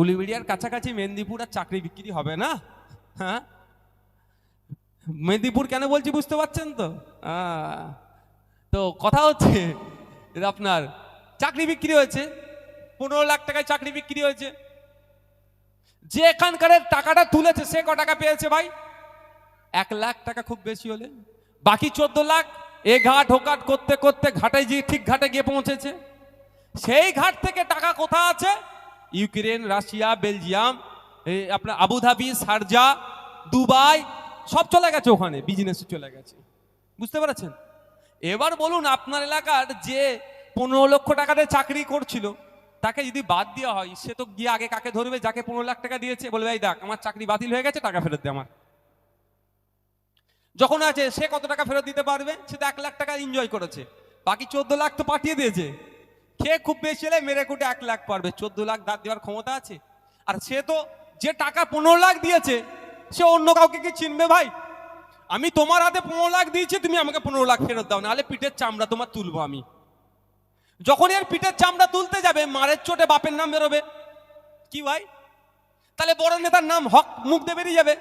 উলিবিড়িয়ার কাছাকাছি মেদিনীপুর আর চাকরি বিক্রি হবে না? হ্যাঁ? মেদিনীপুর কেন বলছি বুঝতে পারছেন তো? তো কথা হচ্ছে আপনার চাকরি বিক্রি হয়েছে, পনেরো লাখ টাকায় চাকরি বিক্রি হয়েছে। যে এখানকার টাকাটা তুলেছে, সে ক টাকা পেয়েছে ভাই? এক লাখ টাকা খুব বেশি হলে। বাকি চোদ্দ লাখ এ ঘাট হোকাট করতে করতে ঘাটে গিয়ে ঠিক ঘাটে গিয়ে পৌঁছেছে। সেই ঘাট থেকে টাকা কোথায় আছে? ইউক্রেন, রাশিয়া, বেলজিয়াম আপনার আবুধাবি শারজা দুবাই, সব চলে গেছে ওখানে বিজনেসে চলে গেছে। বুঝতে পেরেছেন? এবার বলুন আপনার এলাকার যে পনেরো লক্ষ টাকাতে চাকরি করছিল, তাকে যদি বাদ দেওয়া হয়, সে তো গিয়ে আগে কাকে ধরবে, যাকে পনেরো লাখ টাকা দিয়েছে বলবে এই দেখ, আমার চাকরি বাতিল হয়ে গেছে, টাকা ফেরত দে আমার। যখন আছে, সে কত টাকা ফেরত দিতে পারবে? সে তো এক লাখ টাকা এনজয় করেছে। বাকি চোদ্দ লাখ তো পাঠিয়ে দিয়েছে। খেয়ে খুব বেশি হলে মেরে কুটে এক লাখ পারবে? চোদ্দ লাখ দাঁত দেওয়ার ক্ষমতা আছে? আর সে তো যে টাকা পনেরো লাখ দিয়েছে, সে অন্য কাউকে কি চিনবে ভাই? আমি তোমার হাতে পনেরো লাখ দিয়েছি, তুমি আমাকে পনেরো লাখ ফেরত দাও, নাহলে পিঠের চামড়া তোমার তুলবো আমি। যখন এর পিঠের চামড়া তুলতে যাবে, মারের চোটে বাপের নাম বেরোবে। কি ভাই? তাহলে বড় নেতার নাম হক মুখ দিয়ে বেরিয়ে যাবে।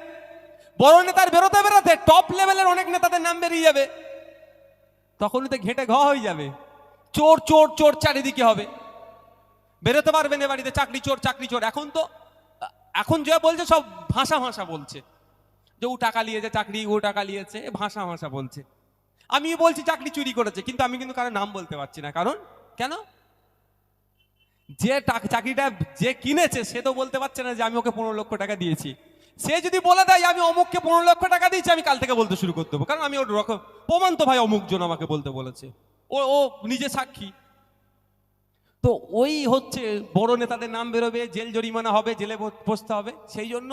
বড় নেতার বেরোতে বেরোতে টপ লেভেলের অনেক নেতাদের নাম বেরিয়ে যাবে। তখনই তো ঘেটে ঘ হয়ে যাবে। চোর চোর চোর চারিদিকে হবে। বেরোতে পারবেন এ বাড়িতে, চাকরি চোর চাকরি চোর। এখন তো, এখন যে বলছে সব ভাষা ভাষা বলছে। যে ও টাকা নিয়েছে, চাকরি, ও টাকা নিয়েছে, ভাষা ভাষা বলছে। আমি বলছি চাকরি চুরি করেছে, কিন্তু আমি কিন্তু কারও নাম বলতে পারছি না। কারণ, কেন? যে চাকরিটা যে কিনেছে, সে তো বলতে পারছে না যে আমি ওকে পনেরো লক্ষ টাকা দিয়েছি। সে যদি বলে দেয় আমি অমুককে পনেরো লক্ষ টাকা দিয়েছি, আমি কাল থেকে বলতে শুরু করে দেবো। কারণ আমি ওর রকম প্রমাণ তো ভাই অমুক জন আমাকে বলতে বলেছে। ও ও নিজে সাক্ষী। তো ওই হচ্ছে বড় নেতাদের নাম বেরোবে, জেল জরিমানা হবে, জেলে বসতে হবে। সেই জন্য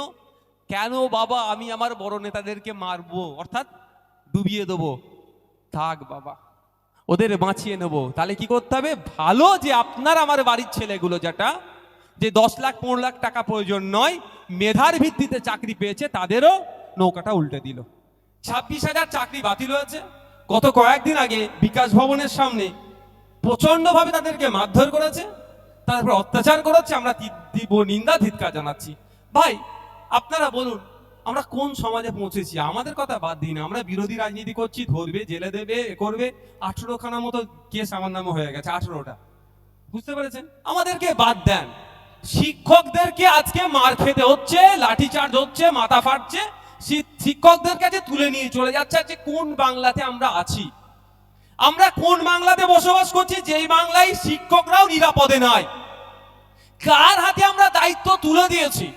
কেন বাবা আমি আমার বড় নেতাদেরকে মারবো? অর্থাৎ ডুবিয়ে দেবো। থাক বাবা, ওদের বাঁচিয়ে নেব। তাহলে কি করতে হবে? ভালো যে আপনার আমার বাড়ির ছেলেগুলো যেটা, যে দশ লাখ, পনেরো লাখ টাকা প্রয়োজন নয়, মেধার ভিত্তিতে চাকরি পেয়েছে, তাদেরও নৌকাটা উল্টে দিল। ছাব্বিশ হাজার চাকরি বাতিল হয়েছে। গত কয়েকদিন আগে বিকাশ ভবনের সামনে প্রচন্ডভাবে তাদেরকে মারধর করেছে, তারপর অত্যাচার করেছে আমরা তীব্র নিন্দা ধিৎকার জানাচ্ছি। ভাই, আপনারা বলুন, আমরা কোন সমাজে পৌঁছেছি? আমাদের কথা বাদ দিন, আমরা বিরোধী রাজনীতি করছি, ধরবে, জেলে দেবে, এ করবে। আঠেরো খানা মতো কেস আমার নামে হয়ে গেছে, আঠেরোটা। বুঝতে পেরেছেন? আমাদেরকে বাদ দেন। শিক্ষকদেরকে আজকে মার খেতে হচ্ছে, লাঠিচার্জ হচ্ছে, মাথা ফাটছে। শিক্ষকদের কাছে তুলে নিয়ে চলে যাচ্ছে যে কোন বাংলাতে আমরা আছি। আমরা কোন বাংলাতে বসবাস করছি, যেই বাংলায় শিক্ষকরাও নিরাপদে নাই। কার হাতে আমরা দায়িত্ব তুলে দিয়েছি?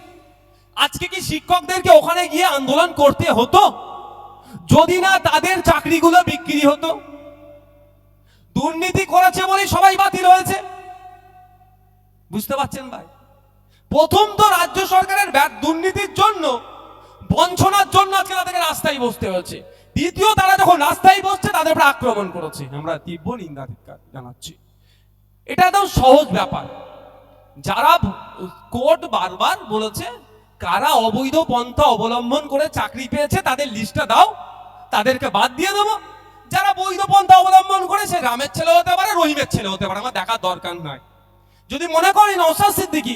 আজকে কি শিক্ষকদেরকে ওখানে গিয়ে আন্দোলন করতে হতো? যদি না তাদের চাকরিগুলো বিক্রি হতো? দুর্নীতি করেছে বলে সবাই বাতিল হয়েছে। বুঝতে পারছেন ভাই? প্রথম তো রাজ্য সরকারের দুর্নীতির জন্য বঞ্চনার জন্য আজকে তাদেরকে রাস্তায় বসতে হয়েছে। দ্বিতীয়, তারা যখন রাস্তায় বসছে, তাদের উপর আক্রমণ করেছে। আমরা তীব্র নিন্দা জানাচ্ছি। এটা একদম সহজ ব্যাপার। যারা কোর্ট বারবার বলেছে, কারা অবৈধ পন্থা অবলম্বন করে চাকরি পেয়েছে, তাদের লিস্টটা দাও, তাদেরকে বাদ দিয়ে দেবো। যারা বৈধ পন্থা অবলম্বন করে সে রামের ছেলে হতে পারে, রহিমের ছেলে হতে পারে, আমার দেখার দরকার নাই। যদি মনে করেন নৌসাদ সিদ্দিকি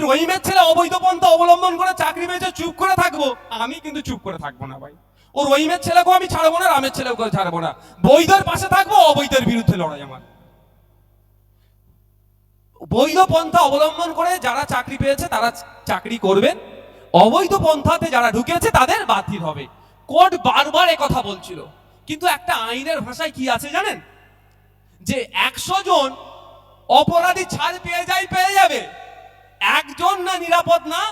রহিমের ছেলে অবৈধ পন্থা অবলম্বন করে চাকরি পেয়েছে, চুপ করে থাকব। আমি কিন্তু চুপ করে থাকব না ভাই। ও রহিমের ছেলেকেও আমি ছাড়বো না রামের ছেলেকেও ছাড়বো না। বৈধের পাশে থাকব, অবৈধের বিরুদ্ধে লড়াই আমার। বৈধ পন্থা অবলম্বন করে যারা চাকরি পেয়েছে, তারা চাকরি করবেন অবৈধ পন্থাতে যারা ঢুকেছে, তাদের বাতিল হবে। কোর্ট বারবার কথা বলছিল। কিন্তু একটা আইনের ভাষায় কি আছে জানেন? যে একশো জন অপরাধী ছাড় পেয়ে যায়, পেয়ে যাবে। একজন না নিরাপদ না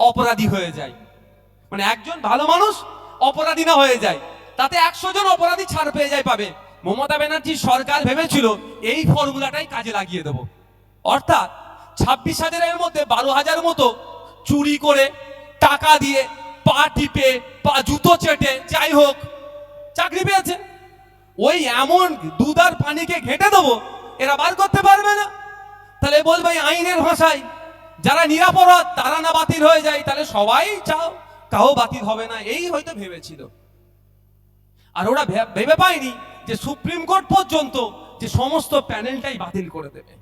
অপরাধী হয়ে যায়। মানে একজন ভালো মানুষ অপরাধী না হয়ে যায়। তাতে একশো জন অপরাধী ছাড় পেয়ে যায় পাবে। মমতা ব্যানার্জি সরকার ভেবেছিল এই ফর্মুলাটাই কাজে লাগিয়ে দেব। অর্থাৎ ছাব্বিশ হাজারের মধ্যে বারো হাজার মতো চুরি করে টাকা দিয়ে পা টিপে, পা জুতো চেটে, যাই হোক, চাকরি পেয়েছে। ওই এমন দুধার পানিকে ঘেটে দেবো, এরা বার করতে পারবে না। তাহলে বলবে আইনের ভাষায়, যারা নিরাপরাধ, তারা না বাতিল হয়ে যায়, তাহলে সবাই চাও কাউ বাতিল হবে না, এই হয়তো ভেবেছিল। আর ওরা ভেবে পায়নি যে সুপ্রিম কোর্ট পর্যন্ত যে সমস্ত প্যানেলটাই বাতিল করে দেবে।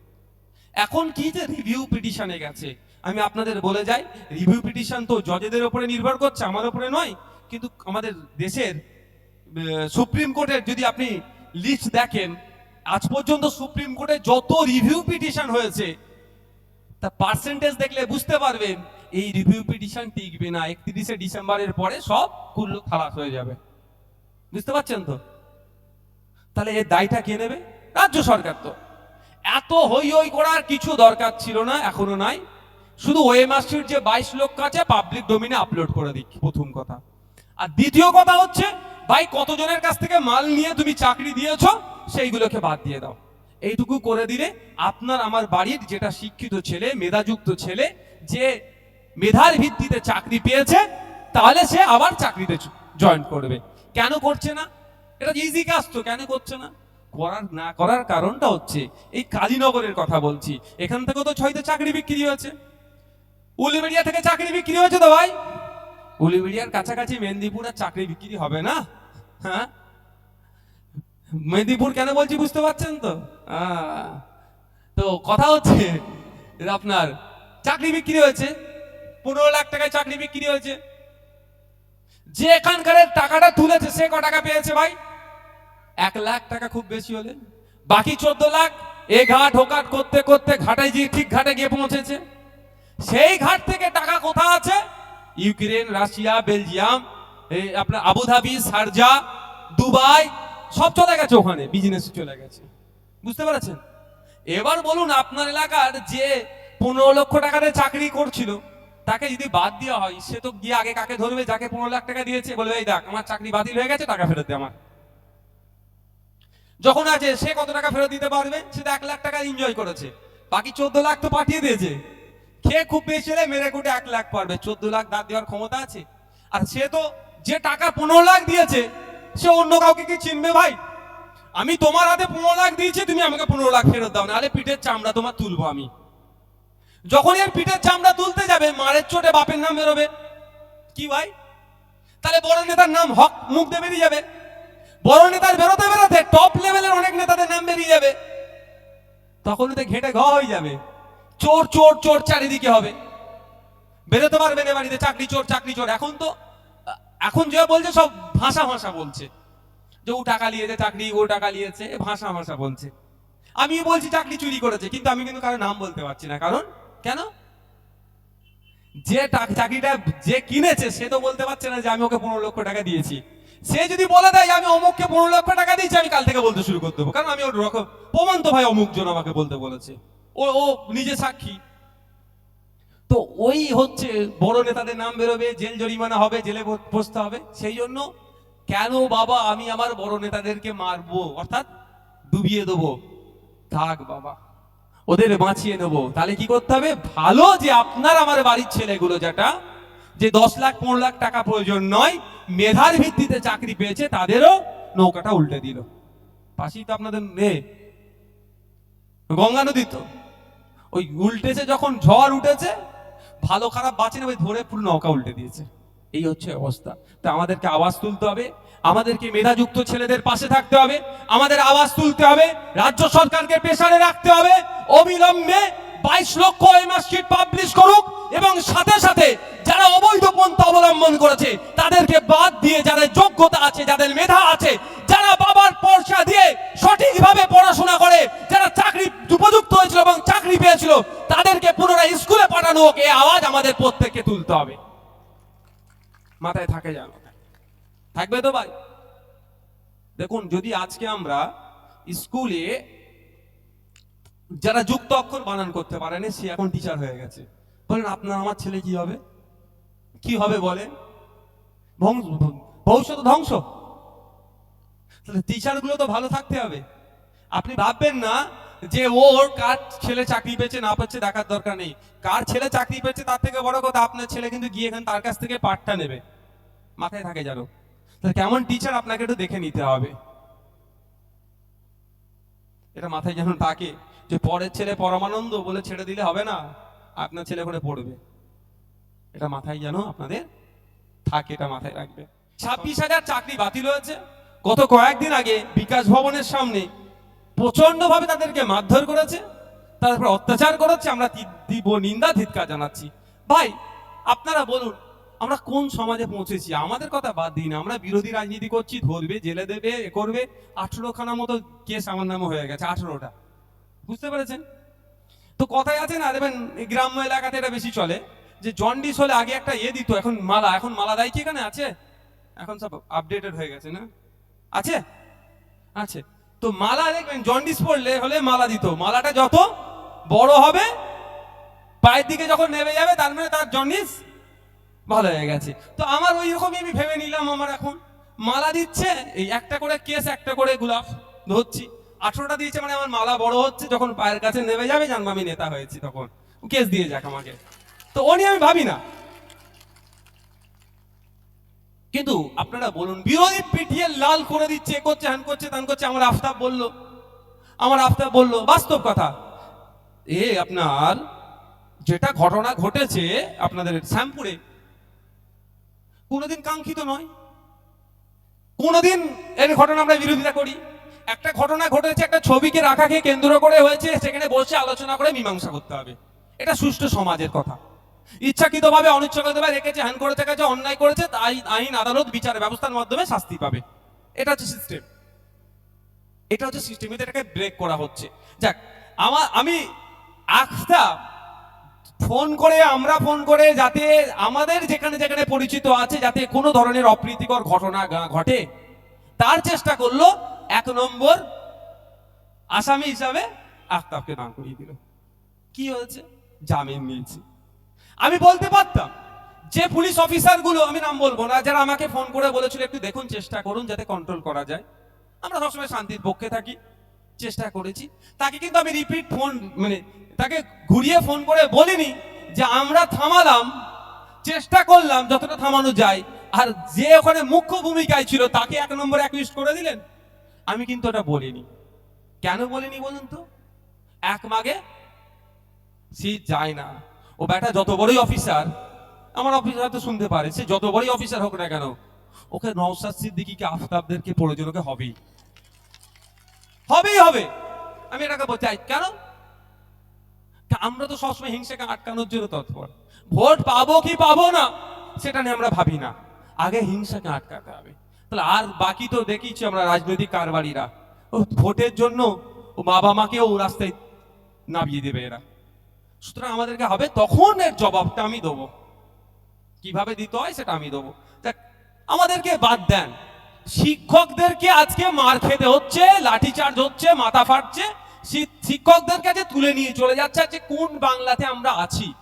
এখন কি যে রিভিউ পিটিশনে গেছে, আমি আপনাদের বলে যাই রিভিউ পিটিশন তো জজেদের উপরে নির্ভর করছে, আমার উপরে নয়, কিন্তু আমাদের দেশের সুপ্রিম কোর্টের যদি আপনি লিস্ট দেখেন আজ পর্যন্ত সুপ্রিম কোর্টে যত রিভিউ পিটিশন হয়েছে, তা পার্সেন্টেজ দেখলে বুঝতে পারবেন এই রিভিউ পিটিশন টিকবে না। একত্রিশে ডিসেম্বরের পরে সব কুল্লু খালাস হয়ে যাবে। বুঝতে পারছেন তো? তাহলে এর দায়টা কে নেবে? রাজ্য সরকার তো। এত হই হই করার কিছু দরকার ছিল না, এখনও নাই। শুধু ওয়েমার্কশিট যে বাইশ লক্ষ আছে পাবলিক ডোমিনে আপলোড করে দিচ্ছি প্রথম কথা। আর দ্বিতীয় কথা হচ্ছে, ভাই, কতজনের কাছ থেকে মাল নিয়ে তুমি চাকরি দিয়েছ? সেইগুলোকে বাদ দিয়ে দাও। এইটুকু করে দিলে আপনার আমার বাড়ির যেটা শিক্ষিত ছেলে, মেধাযুক্ত ছেলে, যে মেধার ভিত্তিতে চাকরি পেয়েছে, তাহলে সে আবার চাকরিতে জয়েন করবে। কেন করছে না? এটা ইজি কাজ তো, কেন করছে না? করার না করার কারণটা হচ্ছে, এই কালীনগরের কথা বলছি। এখান থেকে তো ছয়তে চাকরি বিক্রি হয়েছে। উলিবেড়িয়া থেকে চাকরি বিক্রি হয়েছে তো ভাই? উলিবেড়িয়ার কাছাকাছি মেদিনীপুর আর চাকরি বিক্রি হবে না? হ্যাঁ? মেদিনীপুর কেন বলছি বুঝতে পারছেন তো? তো কথা হচ্ছে আপনার চাকরি বিক্রি হয়েছে, পনেরো লাখ টাকায় চাকরি বিক্রি হয়েছে। যে এখানকার টাকাটা তুলেছে, সে ক টাকা পেয়েছে ভাই? এক লাখ টাকা খুব বেশি হলে। বাকি চোদ্দ লাখ এ ঘাট হোকাট করতে করতে ঘাটে গিয়ে ঠিক ঘাটে গিয়ে পৌঁছেছে। সেই ঘাট থেকে টাকা কোথা আছে? ইউক্রেন, রাশিয়া, বেলজিয়াম আপনার আবুধাবি শারজা দুবাই সব চলে গেছে ওখানে বিজনেস চলে গেছে। বুঝতে পেরেছেন? এবার বলুন আপনার এলাকার যে পনেরো লক্ষ টাকাতে চাকরি করছিল, তাকে যদি বাদ দেওয়া হয়, সে তো গিয়ে আগে কাকে ধরবে, যাকে পনেরো লাখ টাকা দিয়েছে, বলবে, এই দেখ, আমার চাকরি বাতিল হয়ে গেছে, টাকা ফেরত দে আমার। যখন আছে, সে কত টাকা ফেরত দিতে পারবে? সে তো এক লাখ টাকা এনজয় করেছে। বাকি চোদ্দ লাখ তো পাঠিয়ে দিয়েছে। খেয়ে খুব বেশি হলে মেরে কুটে এক লাখ পারবে। চোদ্দ লাখ দাঁত দেওয়ার ক্ষমতা আছে। আর সে তো যে টাকা পনেরো লাখ দিয়েছে সে অন্য কাউকে কি চিনবে ভাই? আমি তোমার হাতে পনেরো লাখ দিয়েছি, তুমি আমাকে পনেরো লাখ ফেরত দাও, নাহলে পিঠের চামড়া তোমার তুলবো আমি। যখন এর পিঠের চামড়া তুলতে যাবে, মারের চোটে বাপের নাম বেরোবে। কি ভাই? তাহলে বড় নেতার নাম হক মুখ দিয়ে বেরিয়ে যাবে। বড় নেতার বেরোতে বেরোতে টপ লেভেলের অনেক নেতাদের নাম বেরিয়ে যাবে। তখন তো ঘেটে ঘ হয়ে যাবে। চোর চোর চোর চারিদিকে হবে। বেরোতে পারবে না বাড়িতে, চাকরি চোর চাকরি চোর। এখন তো এখন যে বলছে সব ভাষা ভাষা বলছে। যে ও টাকা নিয়েছে, চাকরি, ও টাকা নিয়েছে ভাষা ভাষা বলছে। আমি বলছি চাকরি চুরি করেছে, কিন্তু আমি কিন্তু কারও নাম বলতে পারছি না। কারণ, কেন? যে চাকরিটা যে কিনেছে, সে তো বলতে পারছে না যে আমি ওকে পনেরো লক্ষ টাকা দিয়েছি। সে যদি বলে দেয় আমি অমুককে পনেরো লক্ষ টাকা দিয়েছি, আমি কাল থেকে বলতে শুরু করতে দেবো। কারণ আমি ওর রকম প্রমাণ তো ভাই অমুক জন আমাকে বলতে বলেছে। ও ও নিজে সাক্ষী। তো ওই হচ্ছে বড় নেতাদের নাম বেরোবে, জেল জরিমানা হবে, জেলে বসতে হবে। সেই জন্য কেন বাবা আমি আমার বড় নেতাদেরকে মারবো? অর্থাৎ ডুবিয়ে দেবো। থাক বাবা, ওদের বাঁচিয়ে নেব। তাহলে কি করতে হবে? ভালো যে আপনার আমার বাড়ির ছেলেগুলো যেটা, যে দশ লাখ, পনেরো লাখ টাকা প্রয়োজন নয়, মেধার ভিত্তিতে চাকরি পেয়েছে, তাদেরও নৌকাটা উল্টে দিল। পাশেই তো আপনাদের নে গঙ্গা নদী তো। ওই উল্টেছে যখন ঝড় উঠেছে ভালো খারাপ বাঁচে না ধরে পুরো নৌকা উল্টে দিয়েছে। এই হচ্ছে অবস্থা। তো আমাদেরকে আওয়াজ তুলতে হবে, আমাদেরকে মেধাযুক্ত ছেলেদের পাশে থাকতে হবে, আমাদের আওয়াজ তুলতে হবে, রাজ্য সরকারকে প্রেসারে রাখতে হবে, অবিলম্বে বাইশ লক্ষ এমআরশিট পাবলিশ করুক এবং সাথে সাথে যারা অবৈধ পন্থা অবলম্বন করেছে, তাদেরকে বাদ দিয়ে যাদের যোগ্যতা আছে, যাদের মেধা আছে, যারা বাবার হোক এই আওয়াজ আমাদের প্রত্যেককে তুলতে হবে? মাথায় থাকে জানো থাকবে তো ভাই? দেখুন, যদি আজকে আমরা স্কুলে যারা যুক্ত অক্ষর বানান করতে পারেনি, সে এখন টিচার হয়ে গেছে। বলেন, আপনার আমার ছেলে কি হবে? কি হবে বলেন? ভবিষ্যৎ ধ্বংস। তাহলে টিচারগুলো তো ভালো থাকতে হবে। আপনি ভাববেন না যে ওর কার ছেলে চাকরি পেয়েছে না পাচ্ছে দেখার দরকার নেই। কার ছেলে চাকরি পেয়েছে তার থেকে বড় কথা, আপনার ছেলে কিন্তু গিয়ে এখানে তার কাছ থেকে পাঠটা নেবে। মাথায় থাকে জানো তাহলে কেমন টিচার আপনাকে একটু দেখে নিতে হবে। এটা মাথায় যেন থাকে যে পরের ছেলে পরমানন্দ বলে ছেড়ে দিলে হবে না, আপনার ছেলে করে পড়বে। এটা মাথায় যেন আপনাদের থাকে, এটা মাথায় রাখবে। ছাব্বিশ হাজার চাকরি বাতিল হয়েছে। গত কয়েকদিন আগে বিকাশ ভবনের সামনে প্রচণ্ড ভাবে তাদেরকে মারধর করেছে, তারপর অত্যাচার করাচ্ছে, আমরা দিব নিন্দা, ধিৎকার জানাচ্ছি। ভাই, আপনারা বলুন, আমরা কোন সমাজে পৌঁছেছি? আমাদের কথা বাদ দিই না আমরা বিরোধী রাজনীতি করছি, ধরবে, জেলে দেবে, এ করবে আঠেরো খানা মতো কেস আমার নামে হয়ে গেছে, আঠেরোটা। বুঝতে পেরেছেন? তো কথায় আছে না, দেখবেন গ্রাম্য এলাকাতে এটা বেশি চলে, যে জন্ডিস হলে আগে একটা ইয়ে দিত, এখন মালা এখন মালা দেয় কি এখানে আছে? এখন সব আপডেটেড হয়ে গেছে না? আছে? আছে। তো মালা দেখবেন জন্ডিস পড়লে হলে মালা দিত। মালাটা যত বড় হবে, পায়ের দিকে যখন নেমে যাবে, তার মানে তার জন্ডিস ভালো হয়ে গেছে। তো আমার ওই রকমই আমি ভেবে নিলাম আমার এখন। মালা দিচ্ছে, এই একটা করে কেস, একটা করে গোলাপ ধরছি। আঠেরোটা দিয়েছে মানে আমার মালা বড় হচ্ছে, যখন পায়ের কাছে নেমে যাবে, জানব আমি নেতা হয়েছি তখন। কেস দিয়ে যাক আমাকে। তো নিয়ে আমি ভাবি না। কিন্তু আপনারা বলুন, বিরোধী পিটিয়ে লাল করে দিচ্ছে করছে হ্যান করছে, তান করছে, আমার আফতাব বলল। আমার আফতাব বলল, বাস্তব কথা। এ আপনার যেটা ঘটনা ঘটেছে আপনাদের শ্যামপুরে, কোনোদিন কাঙ্ক্ষিত নয়। কোনোদিন এর ঘটনা আমরা বিরোধিতা করি। একটা ঘটনা ঘটেছে, একটা ছবিকে রাখাকে কেন্দ্র করে হয়েছে, সেখানে বসে আলোচনা করে মীমাংসা করতে হবে। এটা সুষ্ঠু সমাজের কথা। ইচ্ছাকৃতভাবে অনিচ্ছাকৃতভাবে রেখেছে হ্যান করে থেকেছে অন্যায় করেছে, তাই আইন, আদালত বিচার ব্যবস্থার মাধ্যমে শাস্তি পাবে। এটা হচ্ছে সিস্টেম এটা হচ্ছে সিস্টেম এটাকে ব্রেক করা হচ্ছে। যাক, আমার, আমি আস্থা ফোন করে, আমরা ফোন করে যাতে আমাদের যেখানে যেখানে পরিচিত আছে, যাতে কোনো ধরনের অপ্রীতিকর ঘটনা ঘটে, তার চেষ্টা করল এক নম্বর আসামি হিসাবে আফতাবকে নাম করিয়ে দিল। কি হয়েছে? জামিন নিয়েছি। আমি বলতে পারতাম, যে পুলিশ অফিসারগুলো আমি নাম বলব না, যারা আমাকে ফোন করে বলেছিল, একটু দেখুন, চেষ্টা করুন, যাতে কন্ট্রোল করা যায়। আমরা সবসময় শান্তির পক্ষে থাকি, চেষ্টা করেছি। তাকে কিন্তু আমি রিপিট ফোন মানে তাকে ঘুরিয়ে ফোন করে বলিনি যে, আমরা থামালাম, চেষ্টা করলাম, যতটা থামানো যায়। আর যে ওখানে মুখ্য ভূমিকায় ছিল, তাকে এক নম্বর অ্যাকুইস্ট করে দিলেন। আমি কিন্তু ওটা বলিনি। কেন বলিনি বলুন তো? এক মাগে শীত যায় না। ও ব্যাটা, যত বড়ই অফিসার, আমার অফিসার তো শুনতে পারে, সে যত বড়ই অফিসার হোক না কেন, ওকে নওসাদ সিদ্দিকিকে, আফতাবদেরকে প্রয়োজন ওকে হবেই। হবেই হবে! আমি এটাকে চাই, কেন? আমরা তো সবসময় হিংসাকে আটকানোর জন্য তৎপর। ভোট পাবো কি পাবো না, সেটা নিয়ে আমরা ভাবি না। আগে হিংসাকে আটকাতে হবে। তাহলে আর বাকি তো দেখিছি আমরা রাজনৈতিক কারবারিরা। ও, ভোটের জন্য ও বাবা মাকেও রাস্তায় নামিয়ে দেবে এরা। সুতরাং আমাদেরকে হবে তখন এর জবাবটা আমি দেবো। কীভাবে দিতে হয় সেটা আমি দেবো। দেখ, আমাদেরকে বাদ দেন। শিক্ষকদেরকে আজকে মার খেতে হচ্ছে, লাঠিচার্জ হচ্ছে, মাথা ফাটছে। শিক্ষকদের কাছে তুলে নিয়ে চলে যাচ্ছে যে কোন বাংলাতে আমরা আছি?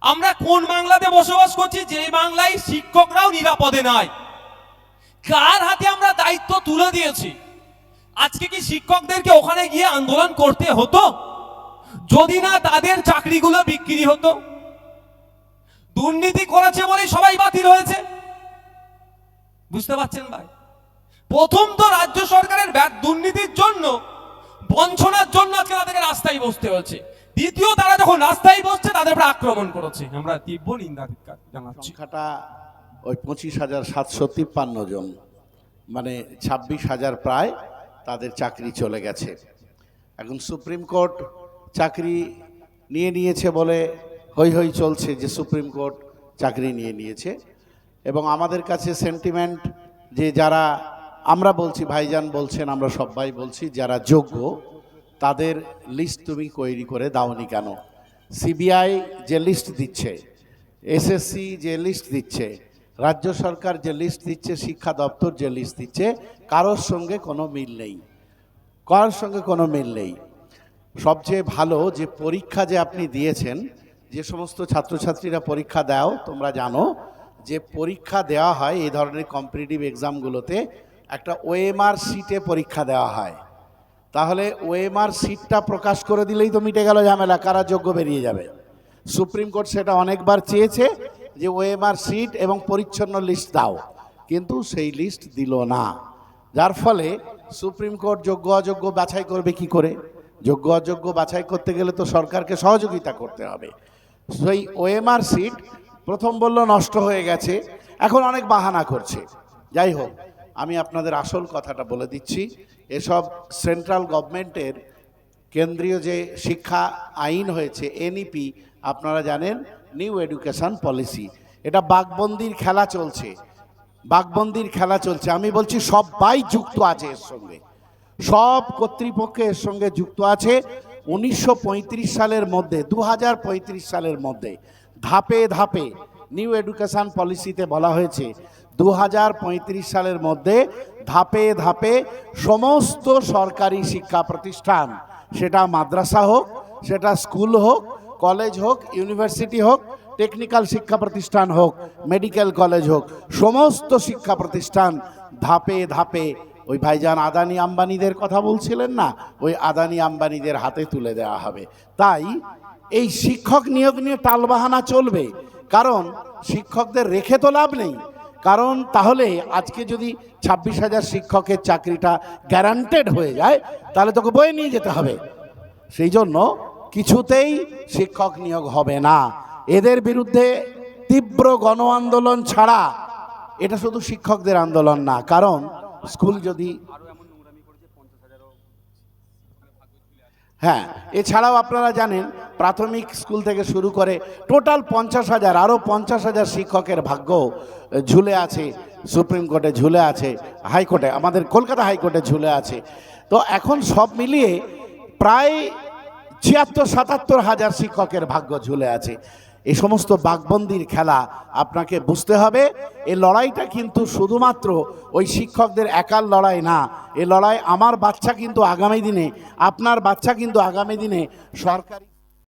আমরা কোন বাংলাতে বসবাস করছি? যে বাংলায় শিক্ষকরাও নিরাপদে নাই। কার হাতে আমরা দায়িত্ব তুলে দিয়েছি? আজকে কি শিক্ষকদেরকে ওখানে গিয়ে আন্দোলন করতে হতো? যদি না তাদের চাকরিগুলো বিক্রি হতো, দুর্নীতি করেছে বলেই সবাই বাতিল হয়েছে। বুঝতে পারছেন ভাই? প্রথম তো রাজ্য সরকারের দুর্নীতির জন্য, বঞ্চনার জন্য আজকে তাদেরকে রাস্তায় বসতে হচ্ছে দ্বিতীয়, তারা যখন রাস্তায় বসছে, তাদের উপর আক্রমণ করেছে। আমরা তীব্র নিন্দা জানাচ্ছি। ওই পঁচিশ হাজার সাতশো তিপ্পান্ন জন মানে ছাব্বিশ হাজার প্রায় তাদের চাকরি চলে গেছে। এখন সুপ্রিম কোর্ট চাকরি নিয়ে নিয়েছে বলে হই হই চলছে যে সুপ্রিম কোর্ট চাকরি নিয়ে নিয়েছে। এবং আমাদের কাছে সেন্টিমেন্ট যে যারা, আমরা বলছি, ভাইজান বলছেন, আমরা সবাই বলছি, যারা যোগ্য, তাদের লিস্ট তুমি তৈরি করে দাওনি কেন? সিবিআই যে লিস্ট দিচ্ছে এসএসসি যে লিস্ট দিচ্ছে, রাজ্য সরকার যে লিস্ট দিচ্ছে, শিক্ষা দপ্তর যে লিস্ট দিচ্ছে, কারোর সঙ্গে কোনো মিল নেই। কারোর সঙ্গে কোনো মিল নেই। সবচেয়ে ভালো যে পরীক্ষা যে আপনি দিয়েছেন, যে সমস্ত ছাত্রছাত্রীরা পরীক্ষা দাও, তোমরা জানো, যে পরীক্ষা দেওয়া হয় এই ধরনের কম্পিটিটিভ এক্সামগুলোতে একটা ওএমআর সিটে পরীক্ষা দেওয়া হয়। তাহলে ওএমআর সিটটা প্রকাশ করে দিলেই তো মিটে গেল ঝামেলা, কারা যোগ্য বেরিয়ে যাবে? সুপ্রিম কোর্ট সেটা অনেকবার চেয়েছে যে ওএমআর সিট এবং পরিচ্ছন্ন লিস্ট দাও, কিন্তু সেই লিস্ট দিল না। যার ফলে সুপ্রিম কোর্ট যোগ্য অযোগ্য বাছাই করবে কি করে? যোগ্য অযোগ্য বাছাই করতে গেলে তো সরকারকে সহযোগিতা করতে হবে। সেই ওএমআর সিট প্রথম বলল, নষ্ট হয়ে গেছে। এখন অনেক বাহানা করছে। যাই হোক, আমি আপনাদের আসল কথাটা বলে দিচ্ছি। এসব সেন্ট্রাল গভর্নমেন্টের কেন্দ্রীয় যে শিক্ষা আইন হয়েছে এনইপি আপনারা জানেন নিউ এডুকেশন পলিসি এটা বাঘবন্দির খেলা চলছে। বাঘবন্দির খেলা চলছে। আমি বলছি, সবাই যুক্ত আছে এর সঙ্গে। সব কর্তৃপক্ষের সঙ্গে যুক্ত আছে উনিশশো পঁয়ত্রিশ সালের মধ্যে দু হাজার পঁয়ত্রিশ সালের মধ্যে। ধাপে ধাপে নিউ এডুকেশন পলিসিতে বলা হয়েছে দু হাজার পঁয়ত্রিশ সালের মধ্যে ধাপে ধাপে সমস্ত সরকারি শিক্ষা প্রতিষ্ঠান, সেটা মাদ্রাসা হোক, সেটা স্কুল হোক কলেজ হোক ইউনিভার্সিটি হোক টেকনিক্যাল শিক্ষা প্রতিষ্ঠান হোক মেডিকেল কলেজ হোক, সমস্ত শিক্ষা প্রতিষ্ঠান ধাপে ধাপে ওই ভাইজান আদানি আম্বানিদের কথা বলছিলেন না? ওই আদানি আম্বানিদের হাতে তুলে দেওয়া হবে। তাই এই শিক্ষক নিয়োগ নিয়ে টালবাহানা চলবে। কারণ শিক্ষকদের রেখে তো লাভ নেই। কারণ তাহলে আজকে যদি ছাব্বিশ হাজার শিক্ষকের চাকরিটা গ্যারান্টেড হয়ে যায়, তাহলে তোকে বয়ে নিয়ে যেতে হবে। সেই জন্য কিছুতেই শিক্ষক নিয়োগ হবে না। এদের বিরুদ্ধে তীব্র গণ আন্দোলন ছাড়া এটা শুধু শিক্ষকদের আন্দোলন না, কারণ স্কুল যদি হ্যাঁ এছাড়াও আপনারা জানেন প্রাথমিক স্কুল থেকে শুরু করে টোটাল পঞ্চাশ হাজার আরও পঞ্চাশ হাজার শিক্ষকের ভাগ্য ঝুলে আছে সুপ্রিম কোর্টে ঝুলে আছে হাইকোর্টে আমাদের কলকাতা হাইকোর্টে ঝুলে আছে। তো এখন সব মিলিয়ে প্রায় ছিয়াত্তর সাতাত্তর হাজার শিক্ষকের ভাগ্য ঝুলে আছে। এই সমস্ত বাঘবন্দির খেলা আপনাকে বুঝতে হবে। এই লড়াইটা কিন্তু শুধুমাত্র ওই শিক্ষকদের একার লড়াই না এ লড়াই আমার বাচ্চা কিন্তু আগামী দিনে, আপনার বাচ্চা কিন্তু আগামী দিনে সরকারি